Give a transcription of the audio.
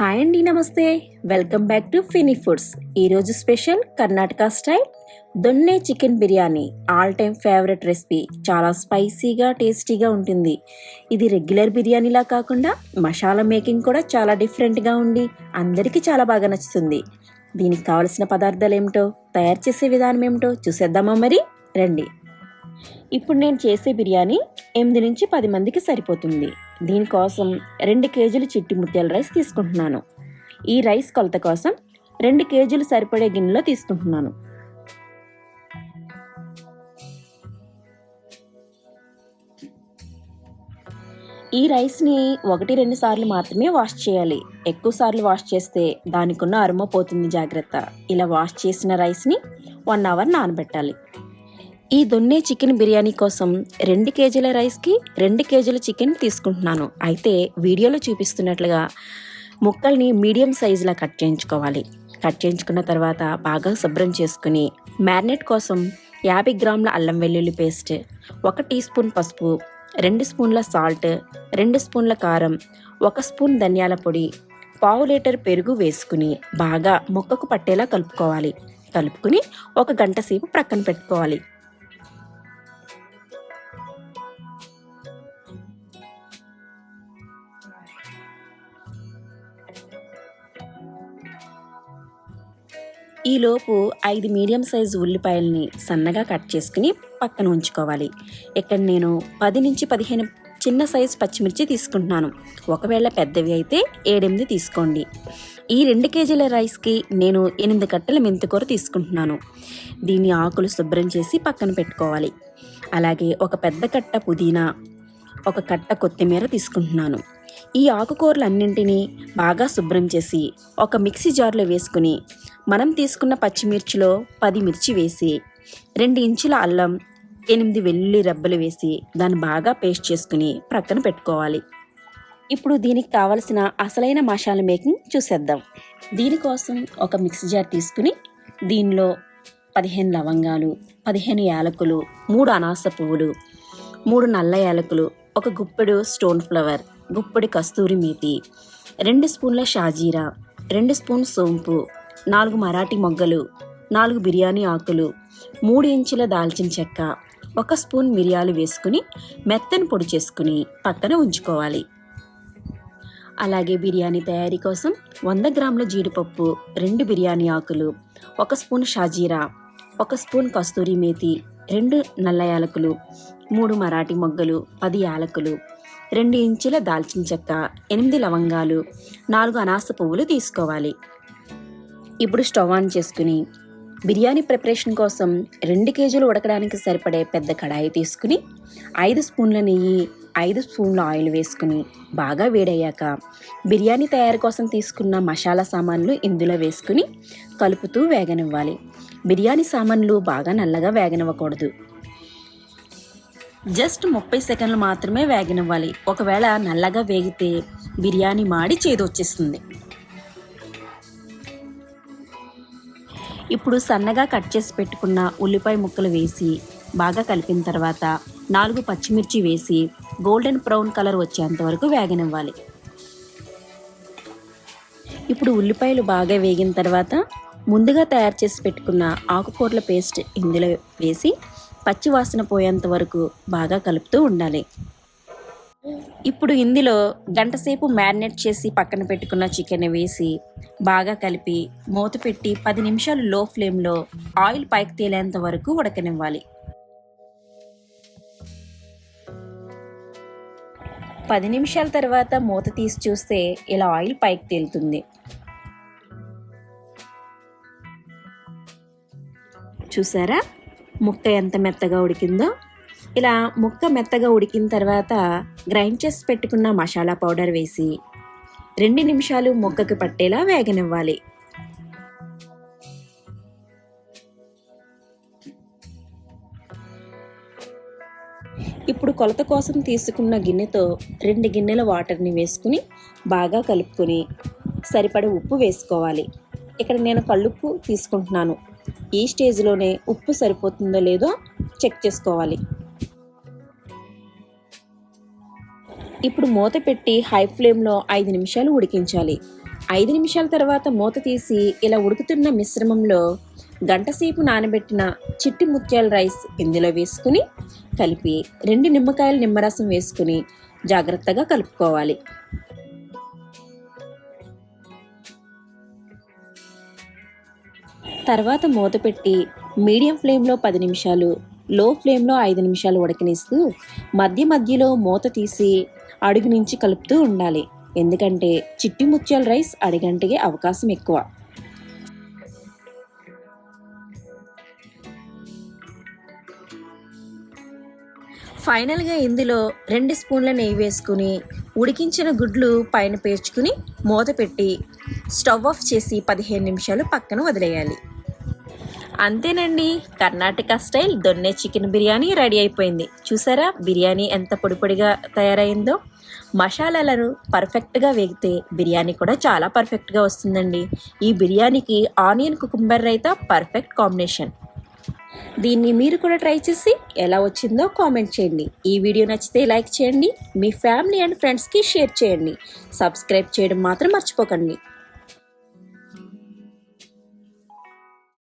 Hi అండి నమస్తే. Welcome back to Fini foods. ఈరోజు special Karnataka style donne chicken biryani. All time favourite recipe. చాలా స్పైసీగా టేస్టీగా ఉంటుంది. ఇది రెగ్యులర్ బిర్యానీలా కాకుండా మసాలా మేకింగ్ కూడా చాలా డిఫరెంట్గా ఉండి అందరికీ చాలా బాగా నచ్చుతుంది. దీనికి కావలసిన పదార్థాలు ఏమిటో తయారు చేసే విధానం ఏమిటో చూసేద్దామా మరి? రండి. ఇప్పుడు నేను చేసే బిర్యానీ ఎనిమిది నుంచి పది మందికి సరిపోతుంది. దీనికోసం రెండు కేజీలు చిట్టి ముత్యాల రైస్ తీసుకుంటున్నాను. ఈ రైస్ కొలత కోసం రెండు కేజీలు సరిపడే గిన్నెలో తీసుకుంటున్నాను. ఈ రైస్ని ఒకటి రెండు సార్లు మాత్రమే వాష్ చేయాలి. ఎక్కువ సార్లు వాష్ చేస్తే దానికున్న అరుమ పోతుంది జాగ్రత్త. ఇలా వాష్ చేసిన రైస్ని వన్ అవర్ నానబెట్టాలి. ఈ దొన్నే చికెన్ బిర్యానీ కోసం రెండు కేజీల రైస్కి రెండు కేజీల చికెన్ తీసుకుంటున్నాను. అయితే వీడియోలో చూపిస్తున్నట్లుగా ముక్కల్ని మీడియం సైజులా కట్ చేయించుకోవాలి. కట్ చేయించుకున్న తర్వాత బాగా శుభ్రం చేసుకుని మ్యారినేట్ కోసం యాభై గ్రాముల అల్లం వెల్లుల్లి పేస్ట్ ఒక టీ స్పూన్ పసుపు రెండు స్పూన్ల సాల్ట్ రెండు స్పూన్ల కారం ఒక స్పూన్ ధనియాల పొడి పావు లీటర్ పెరుగు వేసుకుని బాగా ముక్కకు పట్టేలా కలుపుకోవాలి. కలుపుకుని ఒక గంట సేపు ప్రక్కన పెట్టుకోవాలి. ఈలోపు ఐదు మీడియం సైజు ఉల్లిపాయల్ని సన్నగా కట్ చేసుకుని పక్కన ఉంచుకోవాలి. ఇక్కడ నేను పది నుంచి పదిహేను చిన్న సైజు పచ్చిమిర్చి తీసుకుంటున్నాను. ఒకవేళ పెద్దవి అయితే ఏడెనిమిది తీసుకోండి. ఈ రెండు కేజీల రైస్కి నేను ఎనిమిది కట్టల మెంతికూర తీసుకుంటున్నాను. దీన్ని ఆకులు శుభ్రం చేసి పక్కన పెట్టుకోవాలి. అలాగే ఒక పెద్ద కట్ట పుదీనా ఒక కట్ట కొత్తిమీర తీసుకుంటున్నాను. ఈ ఆకుకూరలన్నింటినీ బాగా శుభ్రం చేసి ఒక మిక్సీ జార్లో వేసుకుని మనం తీసుకున్న పచ్చిమిర్చిలో పది మిర్చి వేసి రెండు ఇంచుల అల్లం ఎనిమిది వెల్లుల్లి రెబ్బలు వేసి దాన్ని బాగా పేస్ట్ చేసుకుని ప్రక్కన పెట్టుకోవాలి. ఇప్పుడు దీనికి కావలసిన అసలైన మసాలా మేకింగ్ చూసేద్దాం. దీనికోసం ఒక మిక్సీ జార్ తీసుకుని దీనిలో పదిహేను లవంగాలు పదిహేను యాలకులు మూడు అనాస పువ్వులు మూడు నల్ల యాలకులు ఒక గుప్పెడు స్టోన్ ఫ్లవర్ గుప్పెడు కస్తూరి మేతి రెండు స్పూన్ల షాజీరా రెండు స్పూన్ సోంపు నాలుగు మరాఠీ మొగ్గలు నాలుగు బిర్యానీ ఆకులు మూడు ఇంచుల దాల్చిన చెక్క ఒక స్పూన్ మిరియాలు వేసుకుని మెత్తని పొడి చేసుకుని పక్కన ఉంచుకోవాలి. అలాగే బిర్యానీ తయారీ కోసం వంద గ్రాముల జీడిపప్పు రెండు బిర్యానీ ఆకులు ఒక స్పూన్ షాజీరా ఒక స్పూన్ కస్తూరి మేతి రెండు నల్ల యాలకులు మూడు మరాఠీ మొగ్గలు పది యాలకులు రెండు ఇంచుల దాల్చిన చెక్క ఎనిమిది లవంగాలు నాలుగు అనాస పువ్వులు తీసుకోవాలి. ఇప్పుడు స్టవ్ ఆన్ చేసుకుని బిర్యానీ ప్రిపరేషన్ కోసం రెండు కేజీలు ఉడకడానికి సరిపడే పెద్ద కడాయి తీసుకుని ఐదు స్పూన్ల నెయ్యి ఐదు స్పూన్ల ఆయిల్ వేసుకుని బాగా వేడయ్యాక బిర్యానీ తయారు కోసం తీసుకున్న మసాలా సామాన్లు ఇందులో వేసుకుని కలుపుతూ వేగనివ్వాలి. బిర్యానీ సామాన్లు బాగా నల్లగా వేగనివ్వకూడదు. జస్ట్ ముప్పై సెకండ్లు మాత్రమే వేగనివ్వాలి. ఒకవేళ నల్లగా వేగితే బిర్యానీ మాడి చేదొచ్చేస్తుంది. ఇప్పుడు సన్నగా కట్ చేసి పెట్టుకున్న ఉల్లిపాయ ముక్కలు వేసి బాగా కలిపిన తర్వాత నాలుగు పచ్చిమిర్చి వేసి గోల్డెన్ బ్రౌన్ కలర్ వచ్చేంత వరకు వేగనివ్వాలి. ఇప్పుడు ఉల్లిపాయలు బాగా వేగిన తర్వాత ముందుగా తయారు చేసి పెట్టుకున్న ఆకుకూరల పేస్ట్ ఇందులో వేసి పచ్చి వాసన పోయేంత వరకు బాగా కలుపుతూ ఉండాలి. ఇప్పుడు ఇందులో గంటసేపు మ్యారినేట్ చేసి పక్కన పెట్టుకున్న చికెన్ వేసి బాగా కలిపి మూత పెట్టి పది నిమిషాలు లో ఫ్లేమ్లో ఆయిల్ పైకి తేలేంత వరకు ఉడకనివ్వాలి. పది నిమిషాల తర్వాత మూత తీసి చూస్తే ఇలా ఆయిల్ పైకి తేలుతుంది. చూసారా? ముక్క ఎంత మెత్తగా ఉడికిందో? ఇలా ముక్క మెత్తగా ఉడికిన తర్వాత గ్రైండ్ చేసి పెట్టుకున్న మసాలా పౌడర్ వేసి రెండు నిమిషాలు ముక్కకు పట్టేలా వేగనివ్వాలి. ఇప్పుడు కొలత కోసం తీసుకున్న గిన్నెతో రెండు గిన్నెల వాటర్ని వేసుకుని బాగా కలుపుకొని సరిపడ ఉప్పు వేసుకోవాలి. ఇక్కడ నేను కళ్ళుప్పు తీసుకుంటున్నాను. ఈ స్టేజ్లోనే ఉప్పు సరిపోతుందో లేదో చెక్ చేసుకోవాలి. ఇప్పుడు మూత పెట్టి హై ఫ్లేమ్లో ఐదు నిమిషాలు ఉడికించాలి. ఐదు నిమిషాల తర్వాత మూత తీసి ఇలా ఉడుకుతున్న మిశ్రమంలో గంటసేపు నానబెట్టిన చిట్టి ముత్యాల రైస్ ఇందులో వేసుకుని కలిపి రెండు నిమ్మకాయల నిమ్మరసం వేసుకుని జాగ్రత్తగా కలుపుకోవాలి. తర్వాత మూత పెట్టి మీడియం ఫ్లేమ్లో పది నిమిషాలు లో ఫ్లేమ్లో ఐదు నిమిషాలు ఉడకనిస్తూ మధ్య మధ్యలో మూత తీసి అడుగు నుంచి కలుపుతూ ఉండాలి. ఎందుకంటే చిట్టి ముత్యాల రైస్ అడిగంటిగే అవకాశం ఎక్కువ. ఫైనల్గా ఇందులో రెండు స్పూన్ల నెయ్యి వేసుకుని ఉడికించిన గుడ్లు పైన పేర్చుకుని మూత పెట్టి స్టవ్ ఆఫ్ చేసి పదిహేను నిమిషాలు పక్కన వదిలేయాలి. అంతేనండి. Karnataka style donne chicken biryani ready అయిపోయింది. చూసారా? బిర్యానీ ఎంత పొడిపొడిగా తయారైందో. మసాలాలను పర్ఫెక్ట్గా వేగితే బిర్యానీ కూడా చాలా పర్ఫెక్ట్గా వస్తుందండి. ఈ బిర్యానీకి onion cucumber raita perfect combination. దీన్ని మీరు కూడా ట్రై చేసి ఎలా వచ్చిందో కామెంట్ చేయండి. ఈ వీడియో నచ్చితే లైక్ చేయండి. మీ ఫ్యామిలీ అండ్ ఫ్రెండ్స్కి షేర్ చేయండి. సబ్స్క్రైబ్ చేయడం మాత్రం మర్చిపోకండి.